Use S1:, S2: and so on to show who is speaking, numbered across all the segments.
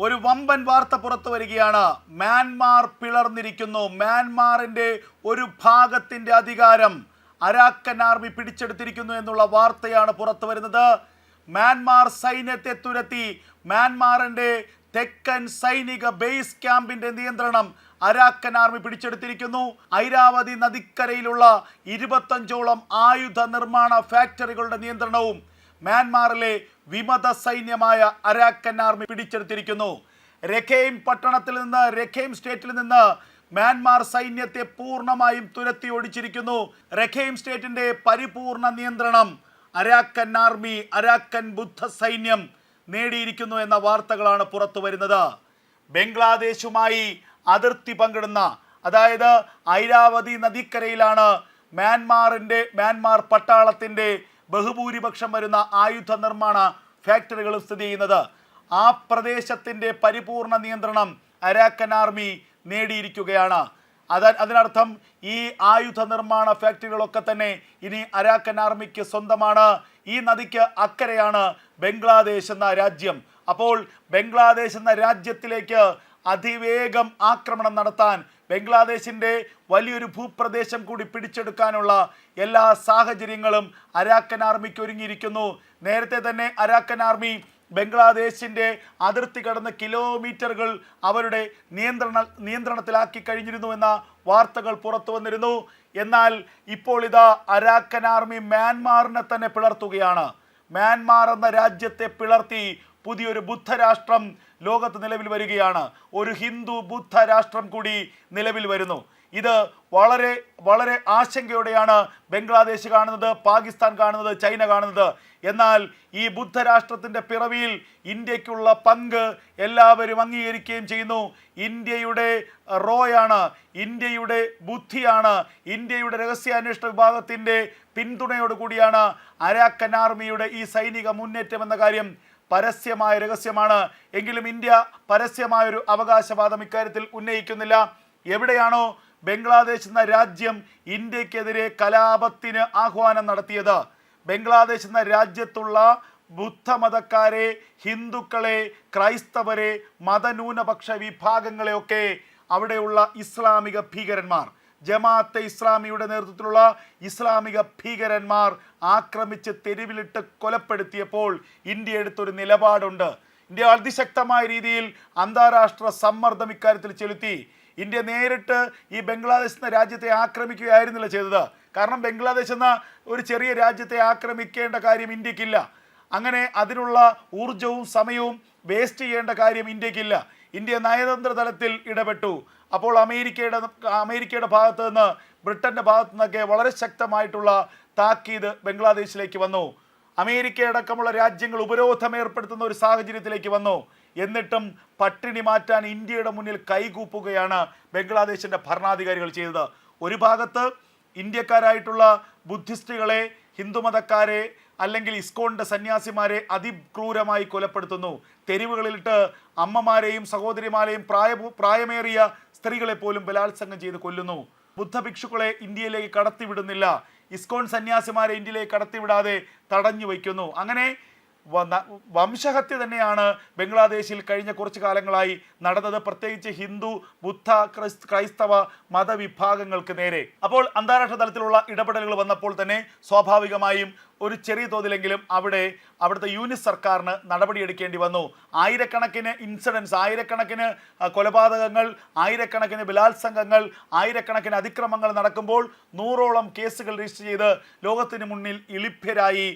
S1: ഒരു വമ്പൻ വാർത്ത പുറത്തു വരികയാണ്. മ്യാൻമാർ പിളർന്നിരിക്കുന്നു. മ്യാൻമാറിന്റെ ഒരു ഭാഗത്തിന്റെ അധികാരം അരാക്കൻ ആർമി പിടിച്ചെടുത്തിരിക്കുന്നു എന്നുള്ള വാർത്തയാണ് പുറത്തു വരുന്നത്. മ്യാൻമാർ സൈന്യത്തെ തുരത്തി. മ്യാൻമാറിന്റെ തെക്കൻ സൈനിക ബേസ് ക്യാമ്പിന്റെ നിയന്ത്രണം അരാക്കൻ ആർമി പിടിച്ചെടുത്തിരിക്കുന്നു. ഐരാവതി നദിക്കരയിലുള്ള ഇരുപത്തഞ്ചോളം ആയുധ നിർമ്മാണ ഫാക്ടറികളുടെ നിയന്ത്രണവും മ്യാൻമാറിലെ വിമത സൈന്യമായ അരാക്കൻ ആർമി പിടിച്ചെടുത്തിരിക്കുന്നു. രഖേം പട്ടണത്തിൽ നിന്ന് രഖേം സ്റ്റേറ്റിൽ നിന്ന് മ്യാൻമാർ സൈന്യത്തെ പൂർണമായും തുരത്തി ഓടിച്ചിരിക്കുന്നു രഖേം സ്റ്റേറ്റിന്റെ പരിപൂർണ നിയന്ത്രണം അരാക്കൻ ആർമി അരാക്കൻ ബുദ്ധ സൈന്യം നേടിയിരിക്കുന്നു എന്ന വാർത്തകളാണ് പുറത്തു വരുന്നത്. ബംഗ്ലാദേശുമായി അതിർത്തി പങ്കിടുന്ന അതായത് ഐരാവതി നദിക്കരയിലാണ് മ്യാൻമാറിന്റെ മ്യാൻമാർ പട്ടാളത്തിന്റെ ബഹുഭൂരിപക്ഷം വരുന്ന ആയുധ നിർമ്മാണ ഫാക്ടറികളും സ്ഥിതി ചെയ്യുന്നത്. ആ പ്രദേശത്തിന്റെ പരിപൂർണ നിയന്ത്രണം അരാക്കൻ ആർമി നേടിയിരിക്കുകയാണ്. അത അതിനർത്ഥം ഈ ആയുധ നിർമ്മാണ ഫാക്ടറികളൊക്കെ തന്നെ ഇനി അരാക്കൻ ആർമിക്ക് സ്വന്തമാണ്. ഈ നദിക്ക് അക്കരെയാണ് ബംഗ്ലാദേശ് എന്ന രാജ്യം. അപ്പോൾ ബംഗ്ലാദേശ് എന്ന രാജ്യത്തിലേക്ക് അതിവേഗം ആക്രമണം നടത്താൻ ബംഗ്ലാദേശിന്റെ വലിയൊരു ഭൂപ്രദേശം കൂടി പിടിച്ചെടുക്കാനുള്ള എല്ലാ സാഹചര്യങ്ങളും അരാക്കൻ ആർമിക്ക് ഒരുങ്ങിയിരിക്കുന്നു. നേരത്തെ തന്നെ അരാക്കൻ ആർമി ബംഗ്ലാദേശിന്റെ അതിർത്തി കടന്ന് കിലോമീറ്ററുകൾ അവരുടെ നിയന്ത്രണ നിയന്ത്രണത്തിലാക്കി കഴിഞ്ഞിരുന്നു എന്ന വാർത്തകൾ പുറത്തു വന്നിരുന്നു. എന്നാൽ ഇപ്പോൾ ഇതാ അരാക്കൻ ആർമി മ്യാൻമാറിനെ തന്നെ പിളർത്തുകയാണ്. മ്യാൻമാർ എന്ന രാജ്യത്തെ പിളർത്തി പുതിയൊരു ബുദ്ധരാഷ്ട്രം ലോകത്ത് നിലവിൽ വരികയാണ്. ഒരു ഹിന്ദു ബുദ്ധ രാഷ്ട്രം കൂടി നിലവിൽ വരുന്നു. ഇത് വളരെ വളരെ ആശങ്കയോടെയാണ് ബംഗ്ലാദേശ് കാണുന്നത് പാകിസ്ഥാൻ കാണുന്നത് ചൈന കാണുന്നത്. എന്നാൽ ഈ ബുദ്ധരാഷ്ട്രത്തിന്റെ പിറവിയിൽ ഇന്ത്യക്കുള്ള പങ്ക് എല്ലാവരും അംഗീകരിക്കുകയും ചെയ്യുന്നു. ഇന്ത്യയുടെ റോയാണ് ഇന്ത്യയുടെ ബുദ്ധിയാണ് ഇന്ത്യയുടെ രഹസ്യാന്വേഷണ വിഭാഗത്തിന്റെ പിന്തുണയോടുകൂടിയാണ് അരാക്കൻ ആർമിയുടെ ഈ സൈനിക മുന്നേറ്റം എന്ന കാര്യം പരസ്യമായ രഹസ്യമാണ്. എങ്കിലും ഇന്ത്യ പരസ്യമായൊരു അവകാശവാദം ഇക്കാര്യത്തിൽ ഉന്നയിക്കുന്നില്ല. എവിടെയാണോ ബംഗ്ലാദേശ് എന്ന രാജ്യം ഇന്ത്യക്കെതിരെ കലാപത്തിന് ആഹ്വാനം നടത്തിയത്. ബംഗ്ലാദേശ് എന്ന രാജ്യത്തുള്ള ബുദ്ധമതക്കാരെ ഹിന്ദുക്കളെ ക്രൈസ്തവരെ മതന്യൂനപക്ഷ വിഭാഗങ്ങളെയൊക്കെ അവിടെയുള്ള ഇസ്ലാമിക ഭീകരന്മാർ ജമാഅത്തെ ഇസ്ലാമിയുടെ നേതൃത്വത്തിലുള്ള ഇസ്ലാമിക ഭീകരന്മാർ ആക്രമിച്ച് തെരുവിലിട്ട് കൊലപ്പെടുത്തിയപ്പോൾ ഇന്ത്യ എടുത്തൊരു നിലപാടുണ്ട്. ഇന്ത്യ അതിശക്തമായ രീതിയിൽ അന്താരാഷ്ട്ര സമ്മർദ്ദം ഇക്കാര്യത്തിൽ ചെലുത്തി. ഇന്ത്യ നേരിട്ട് ഈ ബംഗ്ലാദേശ് എന്ന രാജ്യത്തെ ആക്രമിക്കുകയായിരുന്നില്ല ചെയ്തത്. കാരണം ബംഗ്ലാദേശ് എന്ന ഒരു ചെറിയ രാജ്യത്തെ ആക്രമിക്കേണ്ട കാര്യം ഇന്ത്യക്കില്ല. അങ്ങനെ അതിനുള്ള ഊർജവും സമയവും വേസ്റ്റ് ചെയ്യേണ്ട കാര്യം ഇന്ത്യക്കില്ല. ഇന്ത്യ നയതന്ത്ര തലത്തിൽ ഇടപെട്ടു. അപ്പോൾ അമേരിക്കയുടെ അമേരിക്കയുടെ ഭാഗത്ത് നിന്ന് ബ്രിട്ടന്റെ ഭാഗത്തു നിന്നൊക്കെ വളരെ ശക്തമായിട്ടുള്ള താക്കീത് ബംഗ്ലാദേശിലേക്ക് വന്നു. അമേരിക്ക അടക്കമുള്ള രാജ്യങ്ങൾ ഉപരോധം ഏർപ്പെടുത്തുന്ന ഒരു സാഹചര്യത്തിലേക്ക് വന്നു. എന്നിട്ടും പട്ടിണി മാറ്റാൻ ഇന്ത്യയുടെ മുന്നിൽ കൈകൂപ്പുകയാണ് ബംഗ്ലാദേശിന്റെ ഭരണാധികാരികൾ ചെയ്തത്. ഒരു ഭാഗത്ത് ഇന്ത്യക്കാരായിട്ടുള്ള ബുദ്ധിസ്റ്റുകളെ ഹിന്ദുമതക്കാരെ അല്ലെങ്കിൽ ഇസ്കോണിന്റെ സന്യാസിമാരെ അതിക്രൂരമായി കൊലപ്പെടുത്തുന്നു. തെരുവുകളിലിട്ട് അമ്മമാരെയും സഹോദരിമാരെയും പ്രായ പ്രായമേറിയ സ്ത്രീകളെ പോലും ബലാത്സംഗം ചെയ്ത് കൊല്ലുന്നു. ബുദ്ധഭിക്ഷുക്കളെ ഇന്ത്യയിലേക്ക് കടത്തിവിടുന്നില്ല. ഇസ്കോൺ സന്യാസിമാരെ ഇന്ത്യയിലേക്ക് കടത്തിവിടാതെ തടഞ്ഞു വയ്ക്കുന്നു. അങ്ങനെ വംശഹത്യ തന്നെയാണ് ബംഗ്ലാദേശിൽ കഴിഞ്ഞ കുറച്ച് കാലങ്ങളായി നടന്നത്. പ്രത്യേകിച്ച് ഹിന്ദു ബുദ്ധ ക്രൈസ്- ക്രൈസ്തവ മതവിഭാഗങ്ങൾക്ക് നേരെ. അപ്പോൾ അന്താരാഷ്ട്ര തലത്തിലുള്ള ഇടപെടലുകൾ വന്നപ്പോൾ തന്നെ സ്വാഭാവികമായും ഒരു ചെറിയ തോതിലെങ്കിലും അവിടെ അവിടുത്തെ യൂണിസ് സർക്കാരിന് നടപടിയെടുക്കേണ്ടി വന്നു. ആയിരക്കണക്കിന് ഇൻസിഡൻസ് ആയിരക്കണക്കിന് കൊലപാതകങ്ങൾ ആയിരക്കണക്കിന് ബലാത്സംഗങ്ങൾ ആയിരക്കണക്കിന് അതിക്രമങ്ങൾ നടക്കുമ്പോൾ നൂറോളം കേസുകൾ രജിസ്റ്റർ ചെയ്ത് ലോകത്തിന് മുന്നിൽ ഇളിഭ്യരായി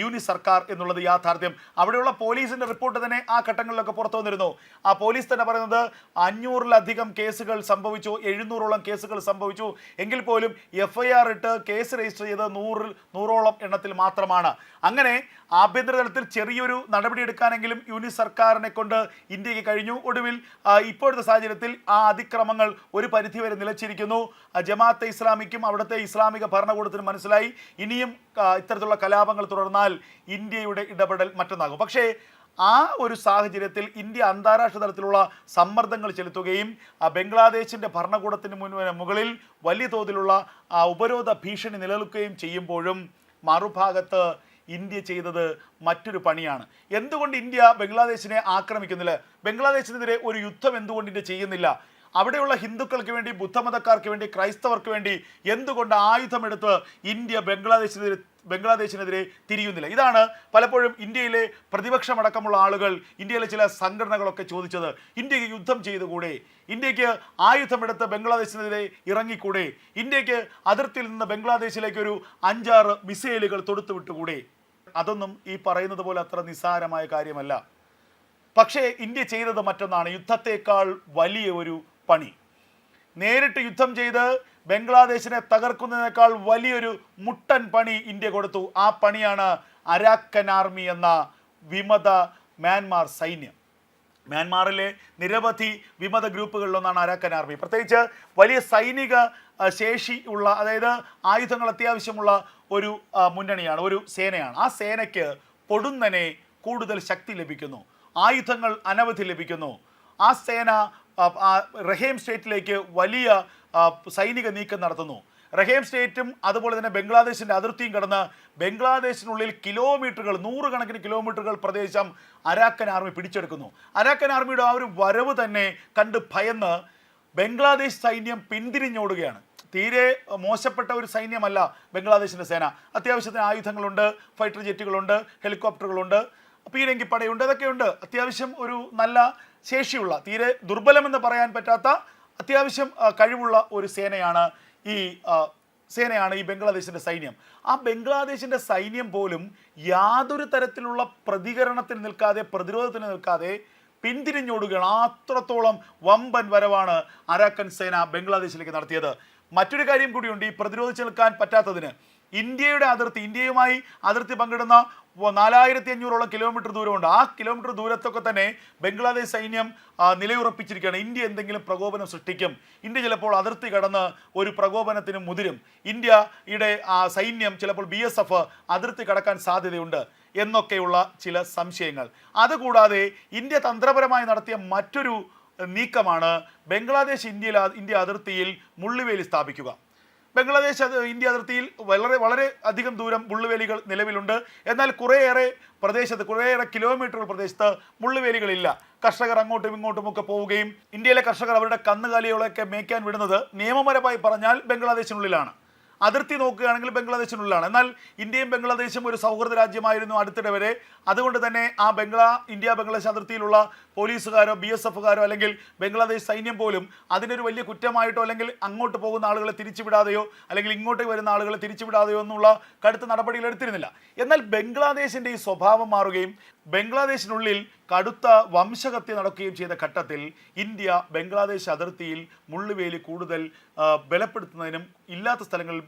S1: യൂനി സർക്കാർ എന്നുള്ളത് യാഥാർത്ഥ്യം. അവിടെയുള്ള പോലീസിന്റെ റിപ്പോർട്ട് തന്നെ ആ ഘട്ടങ്ങളിലൊക്കെ പുറത്തു വന്നിരുന്നു. ആ പോലീസ് തന്നെ പറയുന്നത് അഞ്ഞൂറിലധികം കേസുകൾ സംഭവിച്ചു എഴുന്നൂറോളം കേസുകൾ സംഭവിച്ചു. എങ്കിൽ പോലും എഫ് ഇട്ട് കേസ് രജിസ്റ്റർ ചെയ്ത് നൂറിൽ നൂറോളം എണ്ണത്തിൽ മാത്രമാണ്. അങ്ങനെ ആഭ്യന്തര തലത്തിൽ ചെറിയൊരു നടപടി എടുക്കാനെങ്കിലും യൂണിറ്റ് സർക്കാരിനെ കൊണ്ട് ഇന്ത്യയ്ക്ക് കഴിഞ്ഞു. ഒടുവിൽ ഇപ്പോഴത്തെ സാഹചര്യത്തിൽ ആ അതിക്രമങ്ങൾ ഒരു പരിധിവരെ നിലച്ചിരിക്കുന്നു. ജമാഅത്തെ ഇസ്ലാമിക്കും അവിടുത്തെ ഇസ്ലാമിക ഭരണകൂടത്തിനും മനസ്സിലായി. ഇനിയും ഇത്തരത്തിലുള്ള കലാപങ്ങൾ തുടർന്നാൽ ഇന്ത്യയുടെ ഇടപെടൽ മറ്റൊന്നാകും. പക്ഷേ ആ ഒരു സാഹചര്യത്തിൽ ഇന്ത്യ അന്താരാഷ്ട്ര തലത്തിലുള്ള സമ്മർദ്ദങ്ങൾ ചെലുത്തുകയും ബംഗ്ലാദേശിന്റെ ഭരണകൂടത്തിന് മുൻ മുകളിൽ വലിയ തോതിലുള്ള ഉപരോധ ഭീഷണി നിലനിൽക്കുകയും ചെയ്യുമ്പോഴും മറുഭാഗത്ത് ഇന്ത്യ ചെയ്തത് മറ്റൊരു പണിയാണ്. എന്തുകൊണ്ട് ഇന്ത്യ ബംഗ്ലാദേശിനെ ആക്രമിക്കുന്നില്ല? ബംഗ്ലാദേശിനെതിരെ ഒരു യുദ്ധം എന്തുകൊണ്ട് ഇന്ത്യ ചെയ്യുന്നില്ല? അവിടെയുള്ള ഹിന്ദുക്കൾക്ക് വേണ്ടി ബുദ്ധമതക്കാർക്ക് വേണ്ടി ക്രൈസ്തവർക്ക് വേണ്ടി എന്തുകൊണ്ട് ആയുധമെടുത്ത് ഇന്ത്യ ബംഗ്ലാദേശിനെതിരെ ബംഗ്ലാദേശിനെതിരെ തിരിയുന്നില്ല. ഇതാണ് പലപ്പോഴും ഇന്ത്യയിലെ പ്രതിപക്ഷമടക്കമുള്ള ആളുകൾ ഇന്ത്യയിലെ ചില സംഘടനകളൊക്കെ ചോദിച്ചത്. ഇന്ത്യയ്ക്ക് യുദ്ധം ചെയ്തുകൂടെ? ഇന്ത്യയ്ക്ക് ആയുധമെടുത്ത് ബംഗ്ലാദേശിനെതിരെ ഇറങ്ങിക്കൂടെ? ഇന്ത്യയ്ക്ക് അതിർത്തിയിൽ നിന്ന് ബംഗ്ലാദേശിലേക്കൊരു അഞ്ചാറ് മിസൈലുകൾ തൊടുത്തുവിട്ടുകൂടെ അതൊന്നും ഈ പറയുന്നത് പോലെ അത്ര നിസ്സാരമായ കാര്യമല്ല. പക്ഷേ ഇന്ത്യ ചെയ്തത് മറ്റൊന്നാണ്. യുദ്ധത്തേക്കാൾ വലിയ ഒരു പണി. നേരിട്ട് യുദ്ധം ചെയ്ത് ബംഗ്ലാദേശിനെ തകർക്കുന്നതിനേക്കാൾ വലിയൊരു മുട്ടൻ പണി ഇന്ത്യ കൊടുത്തു. ആ പണിയാണ് അരാക്കൻ ആർമി എന്ന വിമത മ്യാൻമാർ സൈന്യം. മ്യാൻമാറിലെ നിരവധി വിമത ഗ്രൂപ്പുകളിലൊന്നാണ് അരാക്കൻ ആർമി. പ്രത്യേകിച്ച് വലിയ സൈനിക ശേഷി ഉള്ള അതായത് ആയുധങ്ങൾ അത്യാവശ്യമുള്ള ഒരു മുന്നണിയാണ് ഒരു സേനയാണ്. ആ സേനയ്ക്ക് പൊടുന്നനെ കൂടുതൽ ശക്തി ലഭിക്കുന്നു. ആയുധങ്ങൾ അനവധി ലഭിക്കുന്നു. ആ സേന റഹീം സ്റ്റേറ്റിലേക്ക് വലിയ സൈനിക നീക്കം നടത്തുന്നു. റഹേം സ്റ്റേറ്റും അതുപോലെ തന്നെ ബംഗ്ലാദേശിന്റെ അതിർത്തിയും കടന്ന് ബംഗ്ലാദേശിനുള്ളിൽ കിലോമീറ്ററുകൾ നൂറുകണക്കിന് കിലോമീറ്ററുകൾ പ്രദേശം അരാക്കൻ ആർമി പിടിച്ചെടുക്കുന്നു. അരാക്കൻ ആർമിയുടെ ആ ഒരു വരവ് തന്നെ കണ്ട് ഭയന്ന് ബംഗ്ലാദേശ് സൈന്യം പിന്തിരിഞ്ഞോടുകയാണ്. തീരെ മോശപ്പെട്ട ഒരു സൈന്യമല്ല ബംഗ്ലാദേശിന്റെ സേന. അത്യാവശ്യത്തിന് ആയുധങ്ങളുണ്ട് ഫൈറ്റർ ജെറ്റുകളുണ്ട് ഹെലികോപ്റ്ററുകളുണ്ട് പീരങ്കിപ്പടയുണ്ട് അതൊക്കെയുണ്ട് അത്യാവശ്യം ഒരു നല്ല ശേഷിയുള്ള തീരെ ദുർബലമെന്ന് പറയാൻ പറ്റാത്ത അത്യാവശ്യം കഴിവുള്ള ഒരു സേനയാണ് ഈ സേനയാണ് ഈ ബംഗ്ലാദേശിന്റെ സൈന്യം. ആ ബംഗ്ലാദേശിന്റെ സൈന്യം പോലും യാതൊരു തരത്തിലുള്ള പ്രതികരണത്തിന് നിൽക്കാതെ പ്രതിരോധത്തിന് നിൽക്കാതെ പിന്തിരിഞ്ഞോടുകയാണ്. അത്രത്തോളം വമ്പൻ വരവാണ് അരാക്കൻ സേന ബംഗ്ലാദേശിലേക്ക് നടത്തിയത്. മറ്റൊരു കാര്യം കൂടിയുണ്ട് ഈ പ്രതിരോധിച്ച് നിൽക്കാൻ പറ്റാത്തതിന് ഇന്ത്യയുടെ അതിർത്തി ഇന്ത്യയുമായി അതിർത്തി പങ്കിടുന്ന നാലായിരത്തി അഞ്ഞൂറോളം കിലോമീറ്റർ ദൂരമുണ്ട്. ആ കിലോമീറ്റർ ദൂരത്തൊക്കെ തന്നെ ബംഗ്ലാദേശ് സൈന്യം നിലയുറപ്പിച്ചിരിക്കുകയാണ്. ഇന്ത്യ എന്തെങ്കിലും പ്രകോപനം സൃഷ്ടിക്കും. ഇന്ത്യ ചിലപ്പോൾ അതിർത്തി കടന്ന് ഒരു പ്രകോപനത്തിന് മുതിരും. ഇന്ത്യയുടെ സൈന്യം ചിലപ്പോൾ ബി എസ് എഫ് അതിർത്തി കടക്കാൻ സാധ്യതയുണ്ട് എന്നൊക്കെയുള്ള ചില സംശയങ്ങൾ. അതുകൂടാതെ ഇന്ത്യ തന്ത്രപരമായി നടത്തിയ മറ്റൊരു നീക്കമാണ് ബംഗ്ലാദേശ് ഇന്ത്യയിൽ ഇന്ത്യ അതിർത്തിയിൽ മുള്ളിവേലി സ്ഥാപിക്കുക. ബംഗ്ലാദേശ് ഇന്ത്യ അതിർത്തിയിൽ വളരെ വളരെ അധികം ദൂരം മുള്ളുവേലികൾ നിലവിലുണ്ട്. എന്നാൽ കുറേയേറെ പ്രദേശത്ത് കുറേയേറെ കിലോമീറ്ററുകൾ പ്രദേശത്ത് മുള്ളുവേലികളില്ല. കർഷകർ അങ്ങോട്ടും ഇങ്ങോട്ടും ഒക്കെ പോവുകയും ഇന്ത്യയിലെ കർഷകർ അവരുടെ കന്നുകാലികളൊക്കെ മേയ്ക്കാൻ വിടുന്നത് നിയമപരമായി പറഞ്ഞാൽ ബംഗ്ലാദേശിനുള്ളിലാണ്. അതിർത്തി നോക്കുകയാണെങ്കിൽ ബംഗ്ലാദേശിനുള്ളിലാണ്. എന്നാൽ ഇന്ത്യയും ബംഗ്ലാദേശും ഒരു സൗഹൃദ രാജ്യമായിരുന്നു അടുത്തിടെ വരെ. അതുകൊണ്ട് തന്നെ ആ ബംഗ്ലാ ഇന്ത്യ ബംഗ്ലാദേശ് അതിർത്തിയിലുള്ള പോലീസുകാരോ ബി എസ് എഫുകാരോ അല്ലെങ്കിൽ ബംഗ്ലാദേശ് സൈന്യം പോലും അതിനൊരു വലിയ കുറ്റമായിട്ടോ അല്ലെങ്കിൽ അങ്ങോട്ട് പോകുന്ന ആളുകളെ തിരിച്ചുവിടാതെയോ അല്ലെങ്കിൽ ഇങ്ങോട്ട് വരുന്ന ആളുകളെ തിരിച്ചുവിടാതെയോ എന്നുള്ള കടുത്ത നടപടികൾ എടുത്തിരുന്നില്ല. എന്നാൽ ബംഗ്ലാദേശിന്റെ ഈ സ്വഭാവം മാറുകയും ബംഗ്ലാദേശിനുള്ളിൽ കടുത്ത വംശഹത്യ നടക്കുകയും ചെയ്ത ഘട്ടത്തിൽ ഇന്ത്യ ബംഗ്ലാദേശ് അതിർത്തിയിൽ മുള്ളുവേലി കൂടുതൽ ബലപ്പെടുത്തുന്നതിനും ഇല്ലാത്ത സ്ഥലങ്ങളിൽ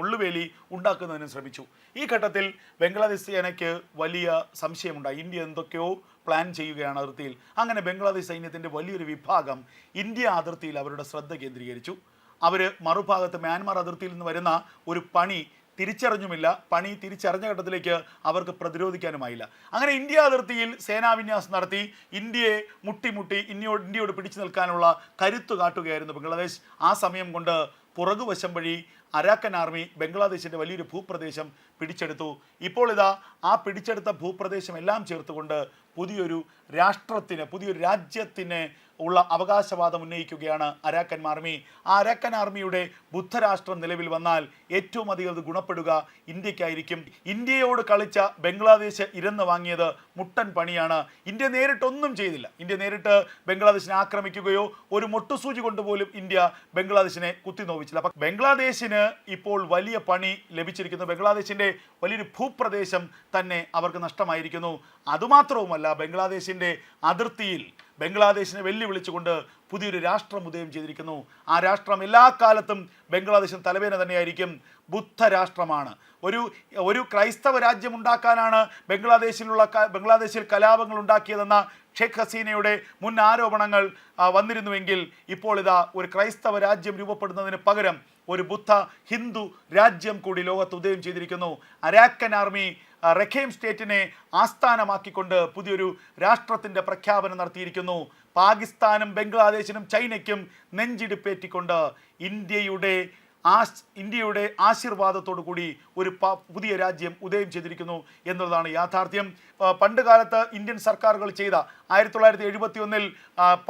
S1: മുള്ളുവേലി ഉണ്ടാക്കുന്നതിനും ശ്രമിച്ചു. ഈ ഘട്ടത്തിൽ ബംഗ്ലാദേശ് സേനയ്ക്ക് വലിയ സംശയമുണ്ടായി. ഇന്ത്യ എന്തൊക്കെയോ പ്ലാൻ ചെയ്യുകയാണ് അതിർത്തിയിൽ. അങ്ങനെ ബംഗ്ലാദേശ് സൈന്യത്തിന്റെ വലിയൊരു വിഭാഗം ഇന്ത്യ അതിർത്തിയിൽ അവരുടെ ശ്രദ്ധ കേന്ദ്രീകരിച്ചു. അവർ മറുഭാഗത്ത് മ്യാൻമാർ അതിർത്തിയിൽ നിന്ന് വരുന്ന ഒരു പണി തിരിച്ചറിഞ്ഞുമില്ല. പണി തിരിച്ചറിഞ്ഞ ഘട്ടത്തിലേക്ക് അവർക്ക് പ്രതിരോധിക്കാനുമായില്ല. അങ്ങനെ ഇന്ത്യ അതിർത്തിയിൽ സേനാവിന്യാസം നടത്തി ഇന്ത്യയെ മുട്ടിമുട്ടി ഇന്ത്യയോട് ഇന്ത്യയോട് പിടിച്ചു നിൽക്കാനുള്ള കരുത്തു കാട്ടുകയായിരുന്നു ബംഗ്ലാദേശ്. ആ സമയം കൊണ്ട് പുറകുവശം വഴി അരാക്കൻ ആർമി ബംഗ്ലാദേശിന്റെ വലിയൊരു ഭൂപ്രദേശം പിടിച്ചെടുത്തു. ഇപ്പോൾ ഇതാ ആ പിടിച്ചെടുത്ത ഭൂപ്രദേശം എല്ലാം ചേർത്തുകൊണ്ട് പുതിയൊരു രാഷ്ട്രത്തിന് പുതിയൊരു രാജ്യത്തിന് ഉള്ള അവകാശവാദം ഉന്നയിക്കുകയാണ് അരാക്കൻ ആർമി. ആ അരാക്കൻ ആർമിയുടെ ബുദ്ധരാഷ്ട്രം നിലവിൽ വന്നാൽ ഏറ്റവും അധികം അത് ഗുണപ്പെടുക ഇന്ത്യക്കായിരിക്കും. ഇന്ത്യയോട് കളിച്ച ബംഗ്ലാദേശ് ഇരന്ന് വാങ്ങിയത് മുട്ടൻ പണിയാണ്. ഇന്ത്യ നേരിട്ടൊന്നും ചെയ്തില്ല. ഇന്ത്യ നേരിട്ട് ബംഗ്ലാദേശിനെ ആക്രമിക്കുകയോ ഒരു മൊട്ടുസൂചി കൊണ്ടുപോലും ഇന്ത്യ ബംഗ്ലാദേശിനെ കുത്തിനോവിച്ചില്ല. അപ്പം ബംഗ്ലാദേശിന് ഇപ്പോൾ വലിയ പണി ലഭിച്ചിരിക്കുന്നു. ബംഗ്ലാദേശിന്റെ വലിയൊരു ഭൂപ്രദേശം തന്നെ അവർക്ക് നഷ്ടമായിരിക്കുന്നു. അതുമാത്രവുമല്ല ബംഗ്ലാദേശിന്റെ അതിർത്തിയിൽ ബംഗ്ലാദേശിനെ വെല്ലുവിളിച്ചുകൊണ്ട് പുതിയൊരു രാഷ്ട്രം ഉദയം ചെയ്തിരിക്കുന്നു. ആ രാഷ്ട്രം എല്ലാ കാലത്തും ബംഗ്ലാദേശിന് തലവേന തന്നെയായിരിക്കും. ബുദ്ധ രാഷ്ട്രമാണ് ഒരു ഒരു ക്രൈസ്തവ രാജ്യം ഉണ്ടാക്കാനാണ് ബംഗ്ലാദേശിലുള്ള ബംഗ്ലാദേശിൽ കലാപങ്ങൾ ഉണ്ടാക്കിയതെന്ന ഷെയ്ഖ് ഹസീനയുടെ മുൻ ആരോപണങ്ങൾ വന്നിരുന്നുവെങ്കിൽ ഇപ്പോൾ ഇതാ ഒരു ക്രൈസ്തവ രാജ്യം രൂപപ്പെടുന്നതിന് പകരം ഒരു ബുദ്ധ ഹിന്ദു രാജ്യം കൂടി ലോകത്ത് ഉദയം ചെയ്തിരിക്കുന്നു. അരാക്കൻ ആർമി റഖേം സ്റ്റേറ്റിനെ ആസ്ഥാനമാക്കിക്കൊണ്ട് പുതിയൊരു രാഷ്ട്രത്തിന്റെ പ്രഖ്യാപനം നടത്തിയിരിക്കുന്നു. പാകിസ്ഥാനും ബംഗ്ലാദേശിനും ചൈനയ്ക്കും നെഞ്ചിടിപ്പേറ്റിക്കൊണ്ട് ഇന്ത്യയുടെ ആശ് ഇന്ത്യയുടെ ആശീർവാദത്തോടു കൂടി ഒരു പുതിയ രാജ്യം ഉദയം ചെയ്തിരിക്കുന്നു എന്നുള്ളതാണ് യാഥാർത്ഥ്യം. പണ്ട് കാലത്ത് ഇന്ത്യൻ സർക്കാരുകൾ ചെയ്ത ആയിരത്തി തൊള്ളായിരത്തി എഴുപത്തി ഒന്നിൽ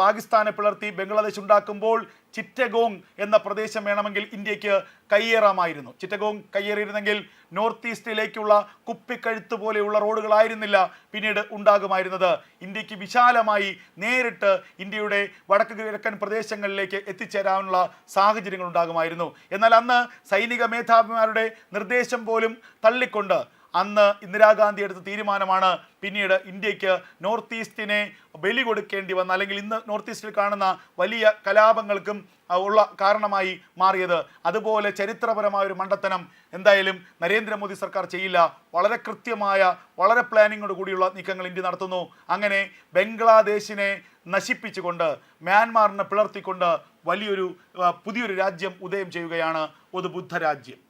S1: പാകിസ്ഥാനെ പിളർത്തി ബംഗ്ലാദേശ് ഉണ്ടാക്കുമ്പോൾ ചിറ്റഗോങ് എന്ന പ്രദേശം വേണമെങ്കിൽ ഇന്ത്യയ്ക്ക് കയ്യേറാമായിരുന്നു. ചിറ്റഗോങ് കയ്യേറിയിരുന്നെങ്കിൽ നോർത്ത് ഈസ്റ്റിലേക്കുള്ള കുപ്പിക്കഴുത്ത് പോലെയുള്ള റോഡുകളായിരുന്നില്ല പിന്നീട് ഉണ്ടാകുമായിരുന്നത്. ഇന്ത്യയ്ക്ക് വിശാലമായി നേരിട്ട് ഇന്ത്യയുടെ വടക്ക് കിഴക്കൻ പ്രദേശങ്ങളിലേക്ക് എത്തിച്ചേരാനുള്ള സാഹചര്യങ്ങൾ ഉണ്ടാകുമായിരുന്നു. എന്നാൽ അന്ന് സൈനിക മേധാവിമാരുടെ നിർദ്ദേശം പോലും തള്ളിക്കൊണ്ട് അന്ന് ഇന്ദിരാഗാന്ധി എടുത്ത തീരുമാനമാണ് പിന്നീട് ഇന്ത്യയ്ക്ക് നോർത്ത് ഈസ്റ്റിനെ ബലി കൊടുക്കേണ്ടി വന്ന അല്ലെങ്കിൽ ഇന്ന് നോർത്ത് ഈസ്റ്റിൽ കാണുന്ന വലിയ കലാപങ്ങൾക്കും ഉള്ള കാരണമായി മാറിയത്. അതുപോലെ ചരിത്രപരമായ ഒരു മണ്ടത്തനം എന്തായാലും നരേന്ദ്രമോദി സർക്കാർ ചെയ്യില്ല. വളരെ കൃത്യമായ വളരെ പ്ലാനിങ്ങോട് കൂടിയുള്ള നീക്കങ്ങൾ ഇന്ത്യ നടത്തുന്നു. അങ്ങനെ ബംഗ്ലാദേശിനെ നശിപ്പിച്ചുകൊണ്ട് മ്യാൻമാറിനെ പിളർത്തിക്കൊണ്ട് വലിയൊരു പുതിയൊരു രാജ്യം ഉദയം ചെയ്യുകയാണ് ഒരു ബുദ്ധ രാജ്യം